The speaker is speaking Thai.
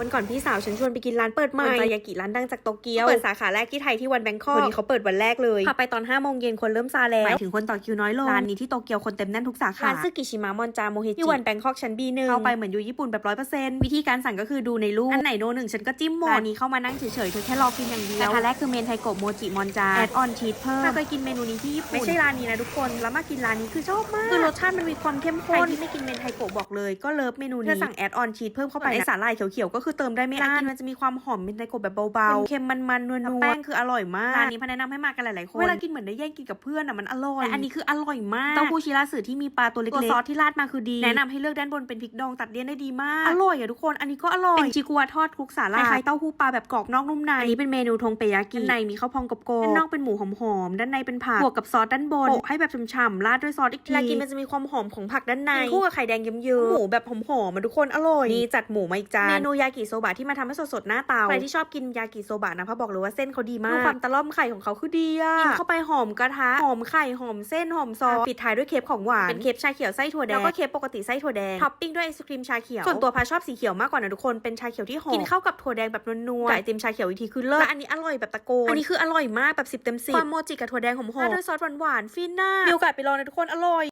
วันก่อนพี่สาวฉันชวนไปกินร้านเปิดใหม่จายากิร้านดังจากโตเกียว เปิดสาขาแรกที่ไทยที่วันแบงคอกวันนี้เขาเปิดวันแรกเลยพาไปตอน5โมงเย็นคนเริ่มซาแล้วหมายถึงคนต่อคิวน้อยลง ร้านนี้ที่โตเกียวคนเต็มแน่นทุกสาขาร้านซึกิชิมะมอนจาโมฮิจิที่วันแบงคอกชั้น B1 เข้าไปเหมือนอยู่ญี่ปุ่นแบบร้อยเปอร์เซ็นต์วิธีการสั่งก็คือดูในรูป อันไหนโนหนึ่งฉันก็จิ้มหมดร้านนี้เข้ามานั่งเฉยๆเธอแค่รอกินอย่างเดียวสาขาแรกคือเมนไทโกะโมจิมอนจาแอดออนชีสเพิ่มถ้าเคยกินเมนูนี้ที่ญี่ปุ่นไม่ใช่ร้านนี้นะทุกคนแล้วมากินร้านนี้คือชอบมากคือรสชาติมันมีความเข้มข้นใครที่ไม่กินเมนไทโกะบอกเลยก็เลิฟเมนูนี้เธอสั่งแอดออนชีสเพิ่มเข้าไปในสาหร่ายเขียวๆก็คือเติมได้ไม่อั้นมันจะมีความหอมเมนไทโกะแบบเบาๆเค็มมันๆนัวๆแป้งคืออร่อยมากร้านนี้พาแนะนำให้มากันหลายๆคนเวลากินเหมือนได้แย่งกินกับเพื่อนอะมันอร่อยแต่อันนี้คืออร่อยมากเต้าหู้ชิราสึที่มีปลาตัวเล็กๆตัวซอสที่ราดมาคือดีแนะนำให้เลือกด้านบนเป็นพริกดองตัดเลี่ยนได้ดีมาก อร่อยอะทุกคนอันนี้ก็อร่อยเป็นชิกัวทอดคลุกสาลายคล้ายๆเต้าหู้ปลาแบบกรอบนอกนุ่มในอันนี้เป็นเมนูทงเปยากิด้านในมีข้าวพองกับโกด้านนอกเป็นหมูหอมๆด้านในเป็นผักบวกกับซอสด้านบนโปะให้แบบฉ่ำๆราดด้วยซอสอีกทีเวลากินมันจะมีความหอมของผักด้านในคู่กับไข่แดงเยิ้มๆหมูแบบหอมๆมาทุกคนอร่อยนี่จัดหมูมาอีกจานเมนูยากิโซบะที่มาทำให้สดๆหน้าเตาใครที่ชอบกินยากิโซบะนะเขาบอกเลยว่าเส้นเขาดีมากความตะล่อมไข่ของเขาคือดีอะกินเข้าไปหอมกระทะหอมไข่หอมเส้นหอมซอสปิดท้ายด้วยเคปของหวานเป็นเคปชาเขียวไส้ถั่วแดงแล้วก็เคปปกติไส้ถั่วแดงท็อปปิ้งด้วยไอศครีมชาเขียวส่วนตัวพาชอบสีเขียวมากกว่านะทุกคนเป็นชาเขียวที่หอมกินเข้ากับถั่วแดงแบบนัวๆกับไอติมชาเขียวอีกทีคือเลิศและอันนี้อร่อยแบบตะโกนอันนี้คืออร่อยมากแบบสิบเต็มสิบความโมจิกับถั่วแดงหอมๆราดด้วยซอสหวานๆฟินน่ามีโอกาสไปลองนะทุกคนอร่อย